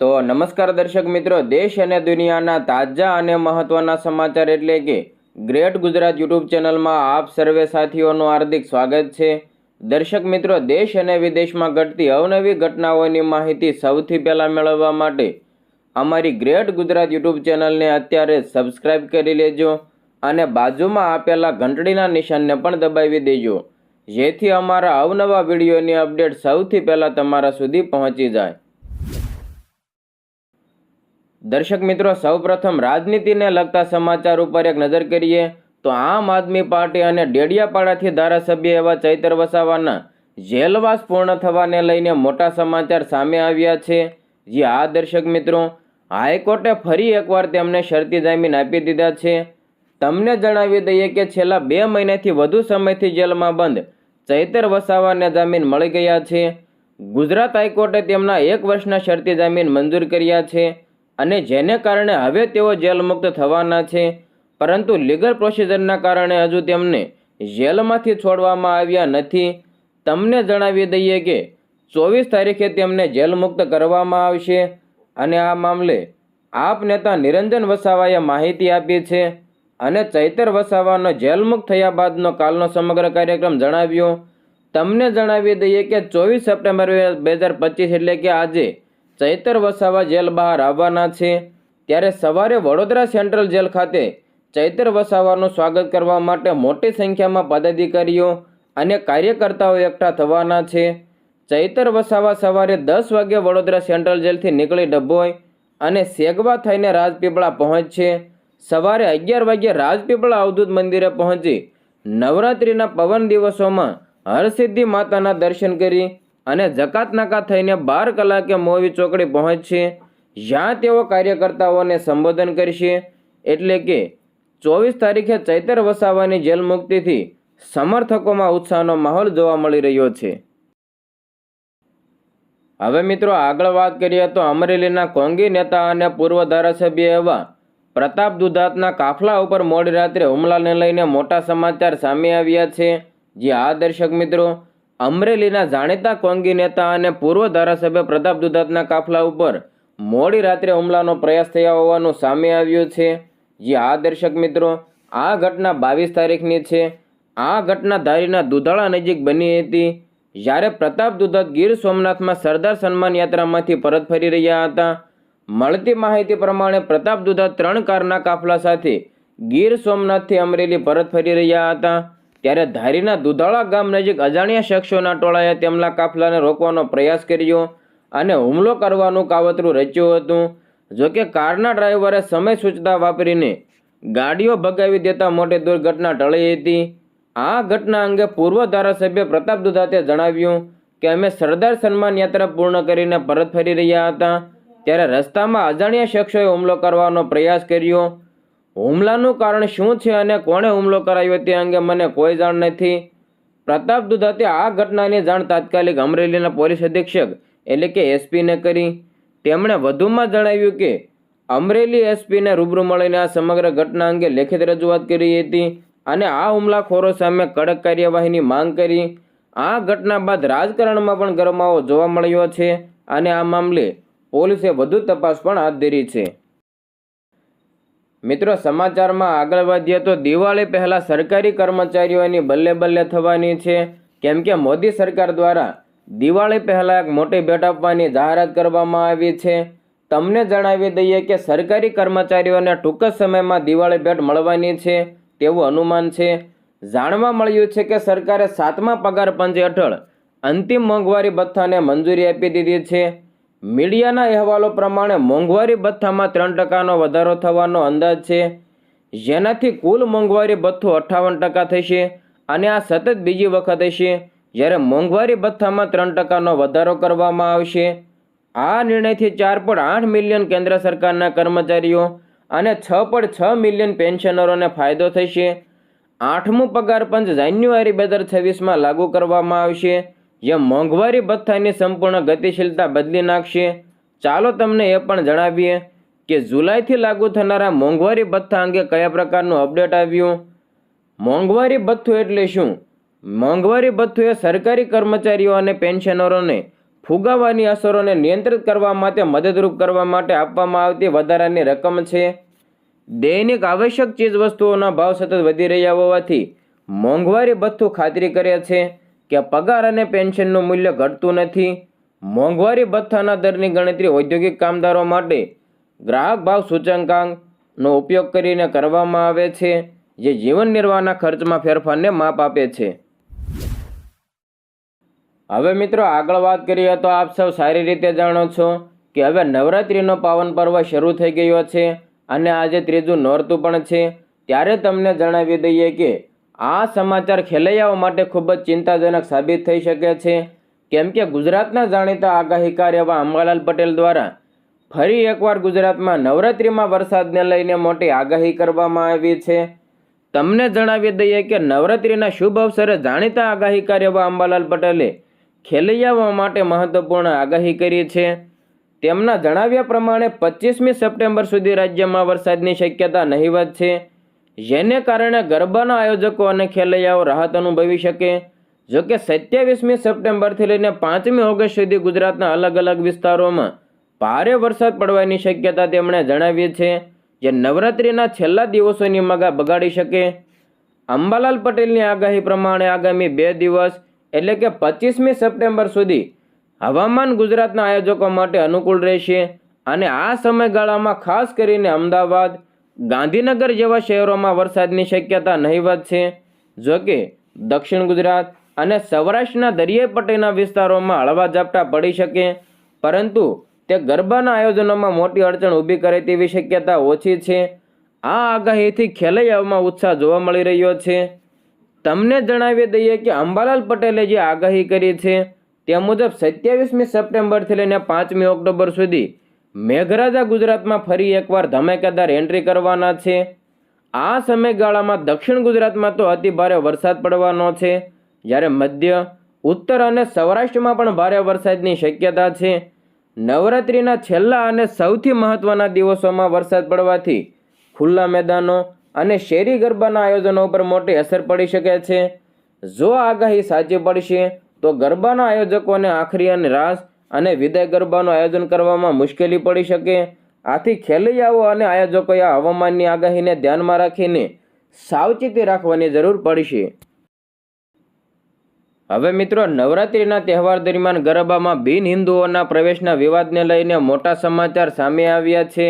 તો નમસ્કાર દર્શક મિત્રો, દેશ અને દુનિયાના તાજા અને મહત્વના સમાચાર એટલે કે ગ્રેટ ગુજરાત યુટ્યુબ ચેનલમાં આપ સર્વે સાથીઓનું હાર્દિક સ્વાગત છે. દર્શક મિત્રો, દેશ અને વિદેશમાં ઘટતી અવનવી ઘટનાઓની માહિતી સૌથી પહેલાં મેળવવા માટે અમારી ગ્રેટ ગુજરાત યુટ્યુબ ચેનલને અત્યારે સબસ્ક્રાઇબ કરી લેજો અને બાજુમાં આપેલા ઘંટડીના નિશાનને પણ દબાવી દેજો. જેથી અમારા અવનવા વિડીયોની અપડેટ સૌથી પહેલાં તમારા સુધી પહોંચી જાય. દર્શક મિત્રો, સૌપ્રથમ રાજનીતિને લગતા સમાચાર ઉપર એક નજર કરીએ તો આમ આદમી પાર્ટી અને ડેડિયાપાડાથી ધારાસભ્ય એવા ચૈતર વસાવાના જેલવાસ પૂર્ણ થવાને લઈને મોટા સમાચાર સામે આવ્યા છે. જે આ દર્શક મિત્રો, હાઈકોર્ટે ફરી એકવાર તેમને શરતી જામીન આપી દીધા છે. તમને જણાવી દઈએ કે છેલ્લા બે મહિનાથી વધુ સમયથી જેલમાં બંધ ચૈતર વસાવાને જામીન મળી ગયા છે. ગુજરાત હાઈકોર્ટે તેમના એક વર્ષના શરતી જામીન મંજૂર કર્યા છે. અને જેને કારણે હવે તેઓ જેલમુક્ત થવાના છે, પરંતુ લીગલ પ્રોસિજરના કારણે હજુ તેમને જેલમાંથી છોડવામાં આવ્યા નથી. તમને જણાવી દઈએ કે ચોવીસ તારીખે તેમને જેલમુક્ત કરવામાં આવશે અને આ મામલે આપ નેતા નિરંજન વસાવાએ માહિતી આપી છે અને ચૈતર વસાવાનો જેલમુક્ત થયા બાદનો કાલનો સમગ્ર કાર્યક્રમ જણાવ્યો. તમને જણાવી દઈએ કે ચોવીસ સપ્ટેમ્બર બે હજાર પચીસ એટલે કે આજે ચૈતર વસાવા જેલ બહાર આવવાના છે. ત્યારે સવારે વડોદરા સેન્ટ્રલ જેલ ખાતે ચૈતર વસાવાનું સ્વાગત કરવા માટે મોટી સંખ્યામાં પદાધિકારીઓ અને કાર્યકર્તાઓ એકઠા થવાના છે. ચૈતર વસાવા સવારે દસ વાગે વડોદરા સેન્ટ્રલ જેલથી નીકળી ડભોઈ અને સેગવા થઈને રાજપીપળા પહોંચશે સવારે અગિયાર વાગ્યે રાજપીપળા અવધૂત મંદિરે પહોંચી નવરાત્રિના પવન દિવસોમાં હરસિદ્ધિ માતાના દર્શન કરી અને જકાત નાકા થઈને બાર કલાકે મોવી ચોકડી પહોંચશે. જ્યાં તેઓ કાર્યકર્તાઓને સંબોધન કરશે. એટલે કે ચોવીસ તારીખે ચૈતર વસાવાની જેલ મુક્તિથી સમર્થકોમાં ઉત્સાહનો માહોલ જોવા મળી રહ્યો છે. હવે મિત્રો આગળ વાત કરીએ તો અમરેલીના કોંગી નેતા અને પૂર્વ ધારાસભ્ય એવા પ્રતાપ દુધાતના કાફલા ઉપર મોડી રાત્રે હુમલાને લઈને મોટા સમાચાર સામે આવ્યા છે. જે આ દર્શક મિત્રો. અમરેલીના જાણીતા કોંગી નેતા અને પૂર્વ ધારાસભ્ય પ્રતાપ દુધાતના કાફલા ઉપર મોડી રાત્રે હુમલાનો પ્રયાસ થયા હોવાનું સામે આવ્યું છે. જે આ દર્શક મિત્રો, આ ઘટના બાવીસ તારીખની છે. આ ઘટના ધારીના દુધાળા નજીક બની હતી. જ્યારે પ્રતાપ દુધાત ગીર સોમનાથમાં સરદાર સન્માન યાત્રામાંથી પરત ફરી રહ્યા હતા. મળતી માહિતી પ્રમાણે પ્રતાપ દુધાત ત્રણ કારના કાફલા સાથે ગીર સોમનાથથી અમરેલી પરત ફરી રહ્યા હતા. ત્યારે ધારીના દુધાળા ગામ નજીક અજાણ્યા શખ્સોના ટોળાએ તેમના કાફલાને રોકવાનો પ્રયાસ કર્યો અને હુમલો કરવાનું કાવતરું રચ્યું હતું. જોકે કારના ડ્રાઈવરે સમય સૂચતા વાપરીને ગાડીઓ ભગાવી દેતા મોટી દુર્ઘટના ટળી હતી. આ ઘટના અંગે પૂર્વ ધારાસભ્ય પ્રતાપ દુધાતે જણાવ્યું કે અમે સરદાર સન્માન યાત્રા પૂર્ણ કરીને પરત ફરી રહ્યા હતા. ત્યારે રસ્તામાં અજાણ્યા શખ્સોએ હુમલો કરવાનો પ્રયાસ કર્યો. હુમલાનું કારણ શું છે અને કોણે હુમલો કરાયો તે અંગે મને કોઈ જાણ નથી. પ્રતાપ દુધાતે આ ઘટનાની જાણ તાત્કાલિક અમરેલીના પોલીસ અધિક્ષક, એટલે કે એસપીને કરી. તેમણે વધુમાં જણાવ્યું કે, અમરેલી એસપીને રૂબરૂ મળીને આ સમગ્ર ઘટના અંગે લેખિત રજૂઆત કરી હતી અને આ હુમલાખોરો સામે કડક કાર્યવાહીની માંગ કરી. આ ઘટના બાદ રાજકારણમાં પણ ગરમાવો જોવા મળ્યો છે અને આ મામલે પોલીસે વધુ તપાસ પણ હાથ ધરી છે. મિત્રો, સમાચારમાં આગળ વધીએ તો દિવાળી પહેલાં સરકારી કર્મચારીઓની બલ્લે બલ્લે થવાની છે. કેમ કે મોદી સરકાર દ્વારા દિવાળી પહેલાં એક મોટી ભેટ આપવાની જાહેરાત કરવામાં આવી છે. તમને જણાવી દઈએ કે સરકારી કર્મચારીઓને ટૂંક જ સમયમાં દિવાળી ભેટ મળવાની છે તેવું અનુમાન છે. જાણવા મળ્યું છે કે સરકારે સાતમા પગાર પંચ હેઠળ અંતિમ મોંઘવારી ભથ્થાને મંજૂરી આપી દીધી છે. મીડિયાના અહેવાલો પ્રમાણે મોંઘવારી ભથ્થામાં ત્રણ ટકાનો વધારો થવાનો અંદાજ છે. જેનાથી કુલ મોંઘવારી ભથ્થું અઠ્ઠાવન ટકા થશે અને આ સતત બીજી વખત હશે જ્યારે મોંઘવારી ભથ્થામાં ત્રણ ટકાનો વધારો કરવામાં આવશે. આ નિર્ણયથી ચાર પોઈન્ટ આઠ મિલિયન કેન્દ્ર સરકારના કર્મચારીઓ અને છ પોઈન્ટ છ મિલિયન પેન્શનરોને ફાયદો થશે. આઠમું પગાર પંચ જાન્યુઆરી બે હજાર છવ્વીસમાં લાગુ કરવામાં આવશે. જે મોંઘવારી ભથ્થાની સંપૂર્ણ ગતિશીલતા બદલી નાખશે. ચાલો તમને એ પણ જણાવીએ કે જુલાઈથી લાગુ થનારા મોંઘવારી ભથ્થા અંગે કયા પ્રકારનું અપડેટ આવ્યું? મોંઘવારી ભથ્થું એટલે શું? મોંઘવારી ભથ્થું એ સરકારી કર્મચારીઓ અને પેન્શનરોને ફુગાવાની અસરોને નિયંત્રિત કરવા માટે મદદરૂપ કરવા માટે આપવામાં આવતી વધારાની રકમ છે. દૈનિક આવશ્યક ચીજવસ્તુઓના ભાવ સતત વધી રહ્યા હોવાથી મોંઘવારી ભથ્થું ખાતરી કરે છે. કે પગાર અને પેન્શનનું મૂલ્ય ઘટતું નથી. મોંઘવારી ભથ્થાના દરની ગણતરી ઔદ્યોગિક કામદારો માટે ગ્રાહક ભાવ સૂચકાંકનો ઉપયોગ કરીને કરવામાં આવે છે, જે જીવન નિર્વાહના ખર્ચમાં ફેરફારને માપ આપે છે. હવે મિત્રો આગળ વાત કરીએ તો આપ સૌ સારી રીતે જાણો છો કે હવે નવરાત્રિનો પાવન પર્વ શરૂ થઈ ગયો છે અને આજે ત્રીજું નોરતું પણ છે. ત્યારે તમને જણાવી દઈએ કે આ સમાચાર ખેલૈયાઓ માટે ખૂબ જ ચિંતાજનક સાબિત થઈ શકે છે. કેમ કે ગુજરાતના જાણીતા આગાહીકાર એવા અંબાલાલ પટેલ દ્વારા ફરી એકવાર ગુજરાતમાં નવરાત્રિમાં વરસાદને લઈને મોટી આગાહી કરવામાં આવી છે. તમને જણાવી દઈએ કે નવરાત્રિના શુભ અવસરે જાણીતા આગાહીકાર એવા અંબાલાલ પટેલે ખેલૈયાઓ માટે મહત્વપૂર્ણ આગાહી કરી છે. તેમના જણાવ્યા પ્રમાણે પચીસમી સપ્ટેમ્બર સુધી રાજ્યમાં વરસાદની શક્યતા નહીવત છે. જેને કારણે ગરબાના આયોજકો અને ખેલૈયાઓ રાહત અનુભવી શકે. જોકે સત્યાવીસમી સપ્ટેમ્બરથી લઈને પાંચમી ઓગસ્ટ સુધી ગુજરાતના અલગ અલગ વિસ્તારોમાં ભારે વરસાદ પડવાની શક્યતા તેમણે જણાવી છે, જે નવરાત્રિના છેલ્લા દિવસોની મગા બગાડી શકે. અંબાલાલ પટેલની આગાહી પ્રમાણે આગામી બે દિવસ, એટલે કે પચીસમી સપ્ટેમ્બર સુધી, હવામાન ગુજરાતના આયોજકો માટે અનુકૂળ રહેશે. અને આ સમયગાળામાં ખાસ કરીને અમદાવાદ ગાંધીનગર જેવા શહેરોમાં વરસાદની શક્યતા નહીવત છે. જોકે દક્ષિણ ગુજરાત અને સૌરાષ્ટ્રના દરિયાઈ પટ્ટીના વિસ્તારોમાં હળવા ઝાપટા પડી શકે, પરંતુ તે ગરબાના આયોજનોમાં મોટી અડચણ ઊભી કરે તેવી શક્યતા ઓછી છે. આ આગાહીથી ખેલૈયાઓમાં ઉત્સાહ જોવા મળી રહ્યો છે. તમને જણાવી દઈએ કે અંબાલાલ પટેલે જે આગાહી કરી છે, તે મુજબ સત્યાવીસમી સપ્ટેમ્બરથી લઈને પાંચમી ઓક્ટોબર સુધી મેઘરાજા ગુજરાતમાં ફરી એકવાર ધમાકેદાર એન્ટ્રી કરવાના છે. આ સમયગાળામાં દક્ષિણ ગુજરાતમાં તો અતિભારે વરસાદ પડવાનો છે. જ્યારે મધ્ય, ઉત્તર અને સૌરાષ્ટ્રમાં પણ ભારે વરસાદની શક્યતા છે. નવરાત્રિના છેલ્લા અને સૌથી મહત્ત્વના દિવસોમાં વરસાદ પડવાથી ખુલ્લા મેદાનો અને શેરી ગરબાના આયોજનો ઉપર મોટી અસર પડી શકે છે. જો આગાહી સાચી પડશે, તો ગરબાના આયોજકોને આખરી અને રાસ અને વિદાય ગરબાનું આયોજન કરવામાં મુશ્કેલી પડી શકે. આથી ખેલૈયાઓ અને આયોજકોએ હવામાનની આગાહીને ધ્યાનમાં રાખીને સાવચેતી રાખવાની જરૂર પડશે હવે મિત્રો, નવરાત્રિના તહેવાર દરમિયાન ગરબામાં બિન હિન્દુઓના પ્રવેશના વિવાદને લઈને મોટા સમાચાર સામે આવ્યા છે.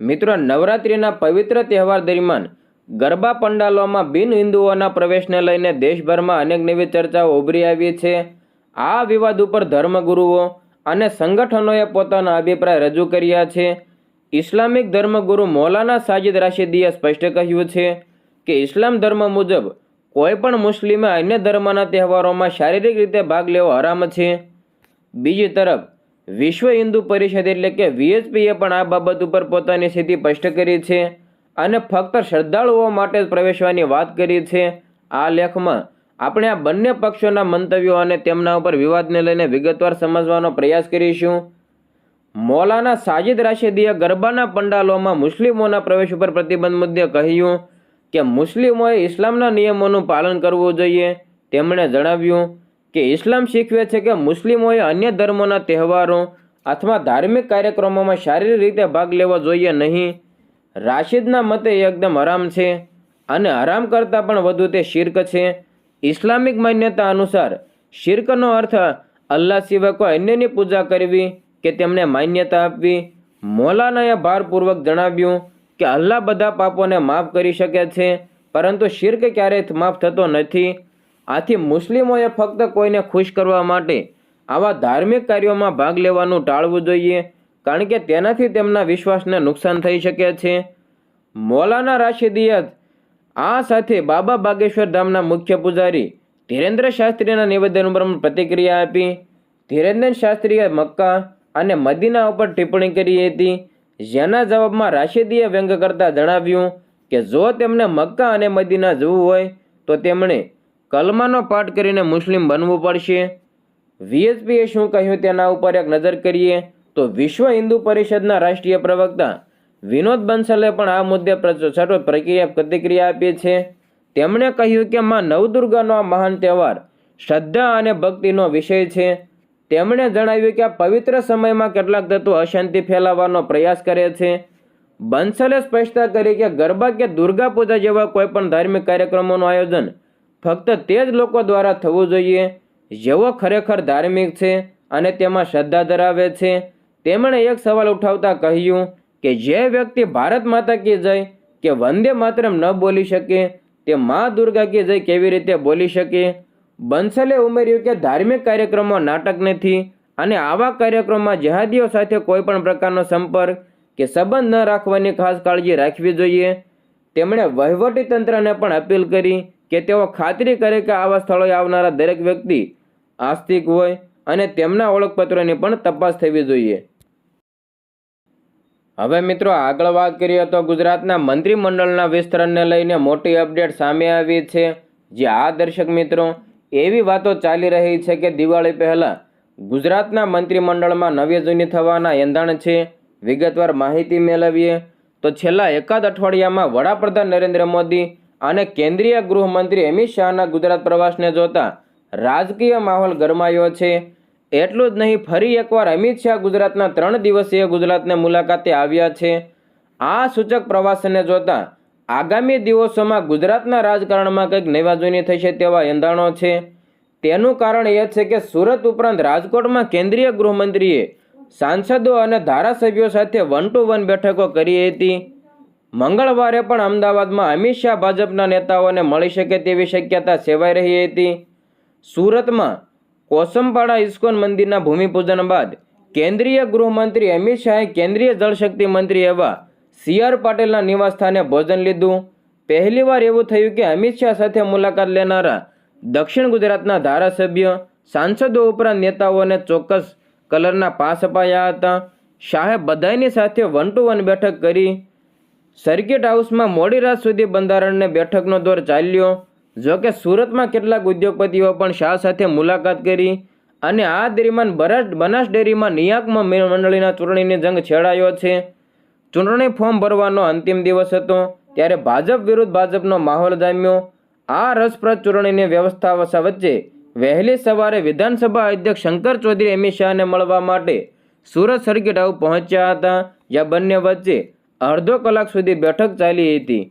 મિત્રો, નવરાત્રિના પવિત્ર તહેવાર દરમિયાન ગરબા પંડાલોમાં બિન હિન્દુઓના પ્રવેશને લઈને દેશભરમાં અનેક નવી ચર્ચાઓ ઉભરી આવી છે. આ વિવાદ ઉપર ધર્મગુરુઓ અને સંગઠનોએ પોતાના અભિપ્રાય રજૂ કર્યા છે. ઇસ્લામિક ધર્મગુરુ મૌલાના સાજિદ રાશિદીએ સ્પષ્ટ કહ્યું છે કે ઇસ્લામ ધર્મ મુજબ કોઈ પણ મુસ્લિમે અન્ય ધર્મના તહેવારોમાં શારીરિક રીતે ભાગ લેવો હરામ છે. બીજી તરફ, વિશ્વ હિન્દુ પરિષદ એટલે કે વીએચપીએ પણ આ બાબત ઉપર પોતાની સ્થિતિ સ્પષ્ટ કરી છે અને ફક્ત શ્રદ્ધાળુઓ માટે જ પ્રવેશવાની વાત કરી છે. આ લેખમાં આપણે આ બંને પક્ષોના મંતવ્યો અને તેમના ઉપર વિવાદને લઈને વિગતવાર સમજવાનો પ્રયાસ કરીશું. મોલાના સાજિદ રાશિદીએ ગરબાના પંડાલોમાં મુસ્લિમોના પ્રવેશ ઉપર પ્રતિબંધ મુદ્દે કહ્યું કે મુસ્લિમોએ ઇસ્લામના નિયમોનું પાલન કરવું જોઈએ. તેમણે જણાવ્યું કે ઇસ્લામ શીખવે છે કે મુસ્લિમોએ અન્ય ધર્મોના તહેવારો અથવા ધાર્મિક કાર્યક્રમોમાં શારીરિક રીતે ભાગ લેવો જોઈએ નહીં. રાશિદના મતે એકદમ હરામ છે અને હરામ કરતાં પણ વધુ તે શિર્ક છે. ઇસ્લામિક માન્યતા અનુસાર શિર્કનો અર્થ અલ્લાહ સિવાય કોઈ અન્યની પૂજા કરવી કે તેમને માન્યતા આપવી. મૌલાનાએ ભારપૂર્વક જણાવ્યું કે અલ્લાહ બધા પાપોને માફ કરી શકે છે, પરંતુ શિર્ક ક્યારેય માફ થતો નથી. આથી મુસ્લિમોએ ફક્ત કોઈને ખુશ કરવા માટે આવા ધાર્મિક કાર્યોમાં ભાગ લેવાનું ટાળવું જોઈએ, કારણ કે તેનાથી તેમના વિશ્વાસને નુકસાન થઈ શકે છે. મૌલાના રાશિદિયત આ સાથે બાબા બાગેશ્વર ધામના મુખ્ય પૂજારી ધીરેન્દ્ર શાસ્ત્રીના નિવેદન ઉપર પ્રતિક્રિયા આપી. ધીરેન્દ્ર શાસ્ત્રીએ મક્કા અને મદીના ઉપર ટિપ્પણી કરી હતી. જેના જવાબમાં રાશિદીએ વ્યંગ કરતા જણાવ્યું કે, જો તેમને મક્કા અને મદીના જવું હોય, તો તેમણે કલમાનો પાઠ કરીને મુસ્લિમ બનવું પડશે. વીએચપીએ શું કહ્યું તેના ઉપર એક નજર કરીએ, તો વિશ્વ હિન્દુ પરિષદના રાષ્ટ્રીય પ્રવક્તા વિનોદ બંસલે પણ આ મુદ્દે સર્વ પ્રક્રિયા પ્રતિક્રિયા આપી છે. તેમણે કહ્યું કે માં નવદુર્ગાનો આ મહાન તહેવાર શ્રદ્ધા અને ભક્તિનો વિષય છે. તેમણે જણાવ્યું કે પવિત્ર સમયમાં કેટલાક તત્વો અશાંતિ ફેલાવવાનો પ્રયાસ કરે છે. બંસલે સ્પષ્ટતા કરી કે ગરબા કે દુર્ગા પૂજા જેવા કોઈ પણ ધાર્મિક કાર્યક્રમોનું આયોજન ફક્ત તે જ લોકો દ્વારા થવું જોઈએ જેઓ ખરેખર ધાર્મિક છે અને તેમાં શ્રદ્ધા ધરાવે છે. તેમણે એક સવાલ ઉઠાવતા કહ્યું કે જે વ્યક્તિ ભારત માતા કી જય, કે વંદે માતરમ ન બોલી શકે, તે મા દુર્ગા કી જય કેવી રીતે બોલી શકે? બંસલે ઉમેર્યું કે ધાર્મિક કાર્યક્રમો નાટક નથી અને આવા કાર્યક્રમમાં જહાદીઓ સાથે કોઈ પણ પ્રકારનો સંપર્ક કે સંબંધ ન રાખવાની ખાસ કાળજી રાખવી જોઈએ. તેમણે વહીવટી તંત્રને પણ અપીલ કરી કે તેઓ ખાતરી કરે કે આવા સ્થળોએ આવનારા દરેક વ્યક્તિ આસ્તિક હોય અને તેમના ઓળખપત્રોની પણ તપાસ થવી જોઈએ. હવે મિત્રો આગળ વાત કરીએ તો ગુજરાતના મંત્રીમંડળના વિસ્તરણને લઈને મોટી અપડેટ સામે આવી છે. જે આ દર્શક મિત્રો, એવી વાતો ચાલી રહી છે કે દિવાળી પહેલાં ગુજરાતના મંત્રીમંડળમાં નવી જૂની થવાના એંધાણ છે. વિગતવાર માહિતી મેળવીએ તો છેલ્લા એકાદ અઠવાડિયામાં વડાપ્રધાન નરેન્દ્ર મોદી અને કેન્દ્રીય ગૃહમંત્રી અમિત શાહના ગુજરાત પ્રવાસને જોતા રાજકીય માહોલ ગરમાયો છે. એટલું જ નહીં, ફરી એકવાર અમિત શાહ ગુજરાતના ત્રણ દિવસીય ગુજરાતને મુલાકાતે આવ્યા છે. આ સૂચક પ્રવાસને જોતા આગામી દિવસોમાં ગુજરાતના રાજકારણમાં કંઈક નવા જૂની થશે તેવા એંધાણો છે. તેનું કારણ એ છે કે સુરત ઉપરાંત રાજકોટમાં કેન્દ્રીય ગૃહમંત્રીએ સાંસદો અને ધારાસભ્યો સાથે વન ટુ વન બેઠકો કરી હતી. મંગળવારે પણ અમદાવાદમાં અમિત શાહ ભાજપના નેતાઓને મળી શકે તેવી શક્યતા સેવાઈ રહી હતી. સુરતમાં કોસમપાડા ઇસ્કોન મંદિરના ભૂમિપૂજન બાદ કેન્દ્રીય ગૃહમંત્રી અમિત શાહે કેન્દ્રીય જળશક્તિ મંત્રી એવા સી આર પાટીલના નિવાસસ્થાને ભોજન લીધું. પહેલીવાર એવું થયું કે અમિત શાહ સાથે મુલાકાત લેનારા દક્ષિણ ગુજરાતના ધારાસભ્ય, સાંસદો ઉપરાંત નેતાઓને ચોક્કસ કલરના પાસ અપાયા હતા. શાહે બધાની સાથે વન ટુ વન બેઠક કરી. સર્કિટ હાઉસમાં મોડી રાત સુધી બંધારણને બેઠકનો દોર ચાલ્યો. જો કે સુરતમાં કેટલાક ઉદ્યોગપતિઓ પણ શાહ સાથે મુલાકાત કરી અને આ દરમિયાન બરાસ બનાસ ડેરીમાં નિયામક મંડળીના ચૂંટણીની જંગ છેડાયો છે. ચૂંટણી ફોર્મ ભરવાનો અંતિમ દિવસ હતો ત્યારે ભાજપ વિરુદ્ધ ભાજપનો માહોલ જામ્યો. આ રસપ્રદ ચૂંટણીની વ્યવસ્થા વચ્ચે વહેલી સવારે વિધાનસભા અધ્યક્ષ શંકર ચૌધરી અમિત શાહને મળવા માટે સુરત સર્કિટ હાઉસ પહોંચ્યા હતા. જ્યાં બંને વચ્ચે અડધો કલાક સુધી બેઠક ચાલી હતી.